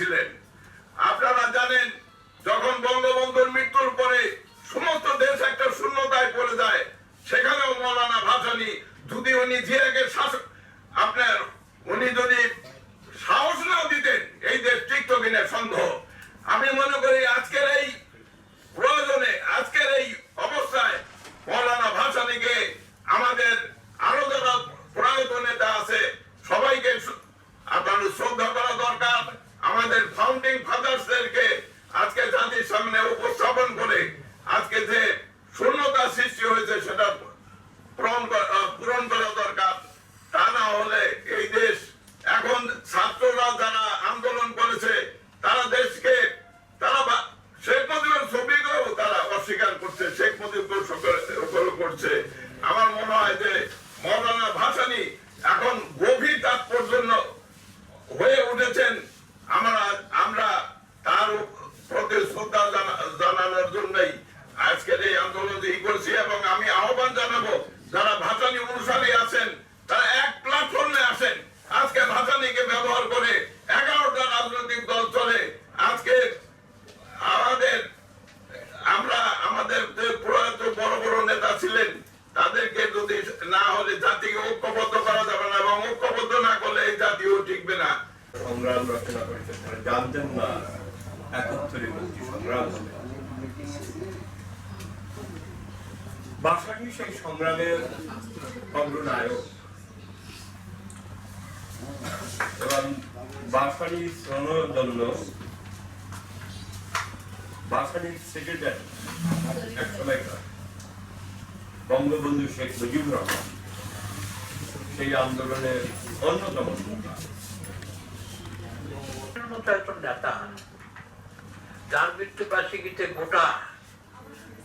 ছিলেন। আপনারা জানেন যখন বঙ্গবন্ধুর মৃত্যুর পরে সমস্ত দেশ একটা শূন্যতায় পড়ে যায় সেখানেও মৌলানা ভাসানি যদি উনি জিয়াকে শাসক আপনার উনি যদি সাহস নাও দিতেন এই দেশ টিকতো কিনা সন্দেহ আমি মনে করি আজকের এই প্রয়োজনে আজকের এই অবস্থায় মৌলানা ভাসানিকে আমাদের আরও যারা প্রয়াত নেতা আছে সবাইকে সু- আপনার শ্রদ্ধা করা দরকার আমাদের ফাউন্ডিং ফাদার্সদেরকে আজকে জাতির সামনে উপস্থাপন করে আজকে যে শূন্যতা সৃষ্টি হয়েছে সেটা পূরণ পূরণ করা দরকার। তা না হলে এই দেশ এখন ছাত্ররা যারা আন্দোলন করেছে, তারা দেশকে, তারা শেখ মুজিবের ছবিকেও তারা অস্বীকার করছে, শেখ মুজিবকে সকল করছে। আমার মনে হয় যে মৌলানা ভাসানি এখন গভীর তাৎপর্য হয়ে উঠেছেন আমরা আমরা তার প্রতি শ্রদ্ধা জানা- জানানোর জন্যই আজকের এই আন্দোলন ই করছি এবং আমি আহ্বান জানাব যারা ভাসানি অনুসারী আছেন তারা এক প্ল্যাটফর্মে আসেন আজকে ভাসানিকে ব্যবহার করে এগারোটা রাজনৈতিক দল চলে আজকে আমাদের আমরা আমাদের যে প্রয়াত বড় বড় নেতা ছিলেন তাদেরকে যদি না হলে জাতিকে ঐক্যবদ্ধ করা যাবে না এবং ঐক্যবদ্ধ না করলে এই জাতিও টিকবে না সংগ্রাম রচনা করেছেন তারা জানতেন না একত্তরে মুক্তি সংগ্রাম হবে বাসানি সেই সংগ্রামের অগ্রনায়ক এবং বাসানি জন্য বাসানির সেক্রেটারি এক সময়কার বঙ্গবন্ধু শেখ মুজিবুর রহমান, সেই আন্দোলনের অন্যতম। মতো একজন নেতা গোটা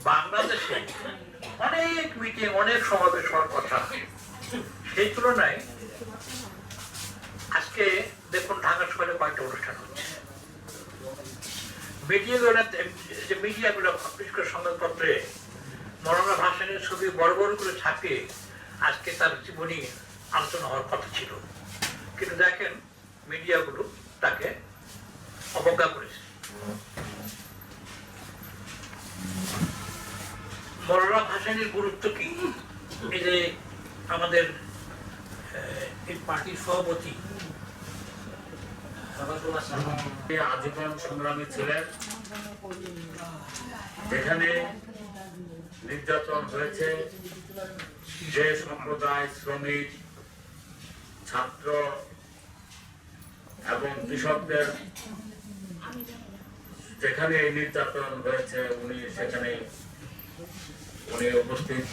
বাংলাদেশে অনেক মিটিং, অনেক সমাবেশ হওয়ার কথা। সেই তুলনায় আজকে দেখুন ঢাকা শহরে কয়েকটা অনুষ্ঠান হচ্ছে। মিডিয়াগুলো, যে মিডিয়াগুলো বিশেষ করে সংবাদপত্রে মরনা ভাসানের ছবি বড় বড় করে ছাপিয়ে আজকে তার জীবনী আলোচনা হওয়ার কথা ছিল। কিন্তু দেখেন মিডিয়াগুলো তাকে অবজ্ঞা করেছে। মরনা ভাসানির গুরুত্ব কি? এই যে আমাদের এই পার্টির সভাপতি আজীবন সংগ্রামী ছিলেন, যেখানে নির্যাতন হয়েছে যে সম্প্রদায় শ্রমিক, ছাত্র এবং কৃষকদের যেখানে এই নির্যাতন হয়েছে উনি সেখানে উনি উপস্থিত।